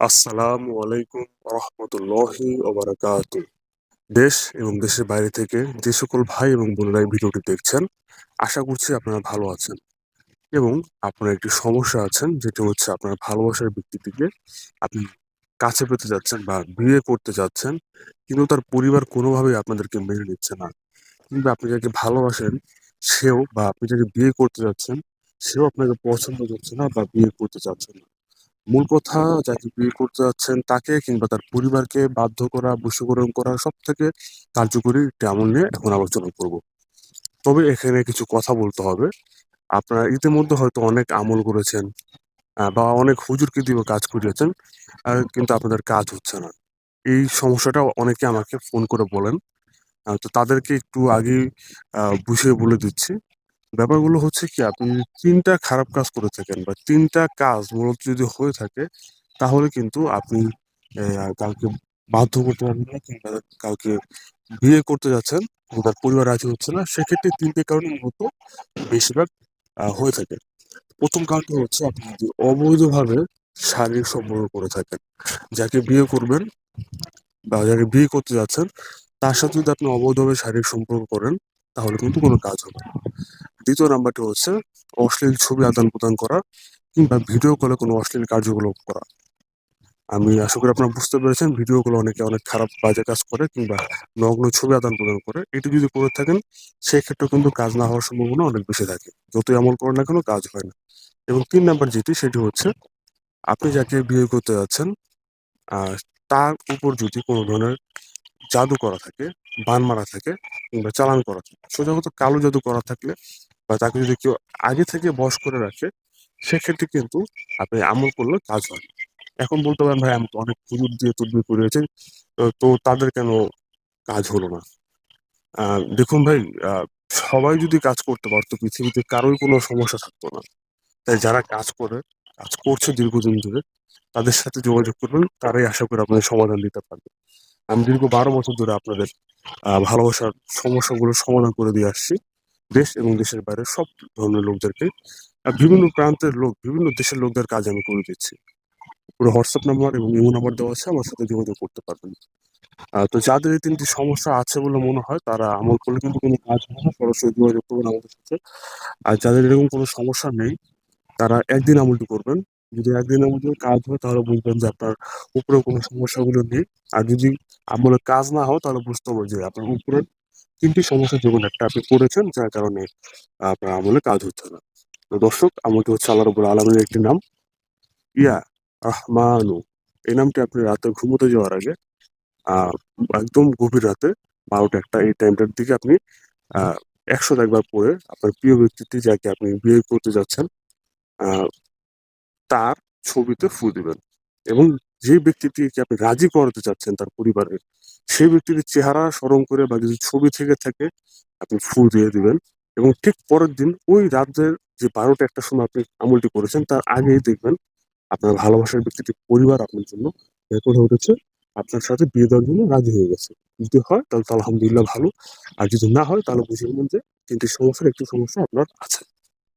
আসসালামু আলাইকুম রহমতুল্লাহি ওবারাকাতু দেশ এবং দেশের বাইরে থেকে যে সকল ভাই এবং বোনেরা এই ভিডিওটি দেখছেন, আশা করছি আপনারা ভালো আছেন এবং আপনার একটি সমস্যা আছেন, যেটি হচ্ছে আপনার ভালোবাসার ব্যক্তিটিকে আপনি কাছে পেতে যাচ্ছেন বা বিয়ে করতে যাচ্ছেন, কিন্তু তার পরিবার কোনোভাবেই আপনাদেরকে মেনে নিচ্ছে না। কিংবা আপনি যাকে ভালোবাসেন, সেও বা আপনি যাকে বিয়ে করতে যাচ্ছেন, সেও আপনাকে পছন্দ করছে না বা বিয়ে করতে চাচ্ছে না। মূল কথা যাকে বিয়ে করতে যাচ্ছেন তাকে কিংবা তার পরিবারকে বাধ্য করা বশীকরণ করা সব থেকে কার্যকরী একটি আমল নিয়ে এখন আলোচনা করব। তবে এখানে কিছু কথা বলতে হবে। আপনারা ইতিমধ্যে হয়তো অনেক আমল করেছেন বা অনেক হুজুরকে দিয়েও কাজ করিয়েছেন কিন্তু আপনাদের কাজ হচ্ছে না। এই সমস্যাটা অনেকে আমাকে ফোন করে বলেন। তো তাদেরকে একটু আগেই আহ, বুঝিয়ে বলে দিচ্ছি। ব্যাপারগুলো হচ্ছে কি, আপনি তিনটা খারাপ কাজ করে থাকেন বা তিনটা কাজ মূলত যদি হয়ে থাকে, তাহলে কিন্তু আপনি কাউকে বাধ্য করতে পারবেন না কিংবা কাউকে বিয়ে করতে যাচ্ছেন তার পরিবার রাজি হচ্ছে না, সেক্ষেত্রে তিনটে কারণে মূলত বেশিরভাগ হয়ে থাকে। প্রথম কারণটা হচ্ছে আপনি যদি অবৈধভাবে শারীরিক সম্পর্ক করে থাকেন, যাকে বিয়ে করবেন বা যাকে বিয়ে করতে যাচ্ছেন, তার সাথে যদি আপনি অবৈধভাবে শারীরিক সম্পর্ক করেন, তাহলে কিন্তু কোনো কাজ হবে না। দ্বিতীয় নাম্বারটি হচ্ছে অশ্লীল ছবি আদান প্রদান করা কিংবা ভিডিও কলে কোনো অশ্লীল কার্যকলাপ করা। আমি আশা করি আপনারা বুঝতে পেরেছেন ভিডিও কলে অনেকে অনেক খারাপ বাজে কাজ করে কিংবা নগ্ন ছবি আদান প্রদান করে। এটি যদি করে থাকেন সেই ক্ষেত্রে কিন্তু কাজ না হওয়ার সম্ভাবনা অনেক বেশি থাকে। যতই আমল করেন না কেন, কাজ হয় না। এবং তিন নাম্বার যেটি, সেটি হচ্ছে আপনি যাকে বিয়ে করতে যাচ্ছেন, আহ, তার উপর যদি কোনো ধরনের জাদু করা থাকে, বান মারা থাকে কিংবা চালান করা থাকে সোজা কথা কালো জাদু করা থাকলে বা তাকে যদি কেউ আগে থেকে বস করে রাখে, সেক্ষেত্রে কিন্তু আপনি আমল করলে কাজ হয়। এখন বলতে পারেন, ভাই, আমি তো অনেক হুজুর দিয়ে তদবির করিয়েছি, তো তাদের কেন কাজ হলো না? দেখুন ভাই সবাই যদি কাজ করতে পারতো পৃথিবীতে কারোই কোনো সমস্যা থাকতো না। তাই যারা কাজ করে, কাজ করছে দীর্ঘদিন ধরে, তাদের সাথে যোগাযোগ করবেন, তারাই আশা করি আপনাদের সমাধান দিতে পারবে। আমি দীর্ঘ বারো বছর ধরে আপনাদের ভালোবাসার সমস্যাগুলো সমাধান করে দিয়ে আসছি। দেশ এবং দেশের বাইরে সব ধরনের লোকদেরকে বিভিন্ন প্রান্তের লোক, বিভিন্ন দেশের লোকদের কাজ আমি করে দিচ্ছি। পুরো হোয়াটসঅ্যাপ নাম্বার এবং ইমো নাম্বার দেওয়া আছে, আমার সাথে যোগাযোগ করতে পারবেন। তো যাদের এই তিনটি সমস্যা আছে বলে মনে হয়, তারা আমল করলে কিন্তু কোনো কাজ হবে না, সরাসরি যোগাযোগ করবেন আমাদের সাথে। আর যাদের এরকম কোনো সমস্যা নেই, তারা একদিন আমলটি করবেন। যদি একদিন আমল কাজ হয়, তাহলে বুঝবেন যে আপনার উপরে কোনো সমস্যাগুলো নেই। আর যদি আমলের কাজ না হয়, তাহলে বুঝতে হবে যে আপনার উপরের তিনটি সমস্যা যেগুলো একটা আপনি করেছেন, যার কারণে আপনার আমলে কাজ হচ্ছে না। তো দর্শক আমলটি হচ্ছে আল্লাহ রবুল আলমের একটি নাম। ইয়া রহমানু এই নামটি আপনি রাতে ঘুমোতে যাওয়ার আগে একদম গভীর রাতে বারোটা একটা এই টাইমটার দিকে আপনি একশো একবার পরে আপনার প্রিয় ব্যক্তিটি যাকে আপনি বিয়ে করতে যাচ্ছেন তার ছবিতে ফু দিবেন। এবং যে ব্যক্তিটিকে আপনি রাজি করাতে চাচ্ছেন তার পরিবারের, সেই ব্যক্তির চেহারা স্মরণ করে বা যদি ছবি থেকে থাকে, আপনি ফুল দিয়ে দিবেন এবং ঠিক পরের দিন ওই রাতের যে বারোটা একটা সময় আপনি আমলটি করেছেন, তার আগেই দেখবেন আপনার ভালোবাসার ব্যক্তিটির পরিবার আপনার জন্য রেকর্ড হয়ে উঠেছে, আপনার সাথে বিয়ে দেওয়ার জন্য রাজি হয়ে গেছে। যদি হয়, তাহলে তো আলহামদুলিল্লাহ ভালো, আর যদি না হয়, তাহলে বুঝে নেবেন যে তিনটি সমস্যার একটি সমস্যা আপনার আছে।